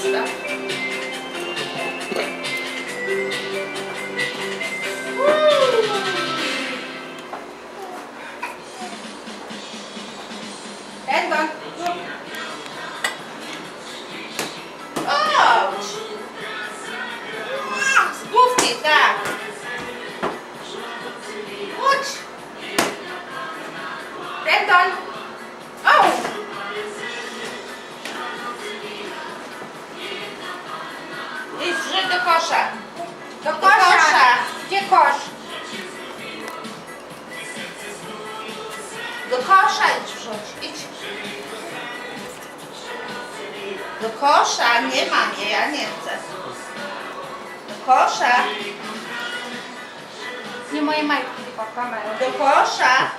Sida. Rendben. Ah! Oh! Spufti, tak. Chodź. Rendben. Do kosza. Do kosza. kosza. Gdzie kosz? Do kosza idź wrzuć. Idź. Do kosza. Nie ma mnie, ja nie chcę. Do kosza. Nie moje majtki, tylko kamerę. Do kosza.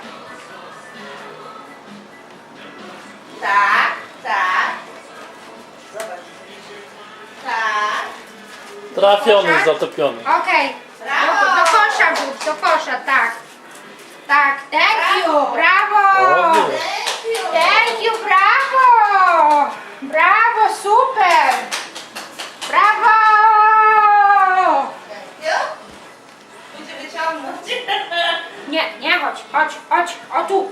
Trafiony, Kosza? zatopiony. Okej. Brawo! Do, do kosza wrzuć, do kosza, tak. Tak, thank you, brawo! Brawo. Thank you. Thank you, brawo! Brawo, super! Brawo! Nie, nie, chodź, chodź, chodź, o tu.